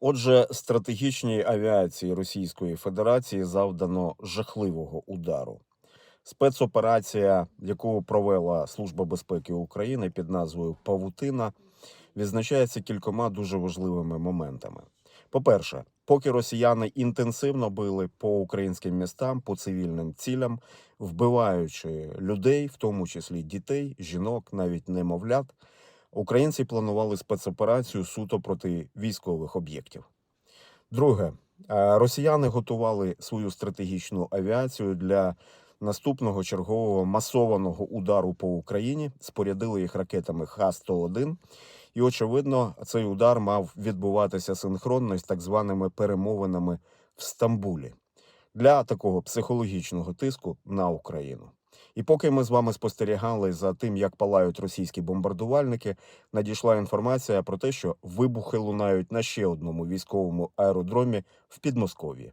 Отже, стратегічній авіації Російської Федерації завдано жахливого удару. Спецоперація, яку провела Служба безпеки України під назвою Павутина, відзначається кількома дуже важливими моментами. По-перше, поки росіяни інтенсивно били по українським містам, по цивільним цілям, вбиваючи людей, в тому числі дітей, жінок, навіть немовлят, українці планували спецоперацію суто проти військових об'єктів. Друге, е, росіяни готували свою стратегічну авіацію для наступного чергового масованого удару по Україні, спорядили їх ракетами Х-101. І, очевидно, цей удар мав відбуватися синхронно з так званими перемовинами в Стамбулі для такого психологічного тиску на Україну. І поки ми з вами спостерігали за тим, як палають російські бомбардувальники, надійшла інформація про те, що вибухи лунають на ще одному військовому аеродромі в Підмосков'ї.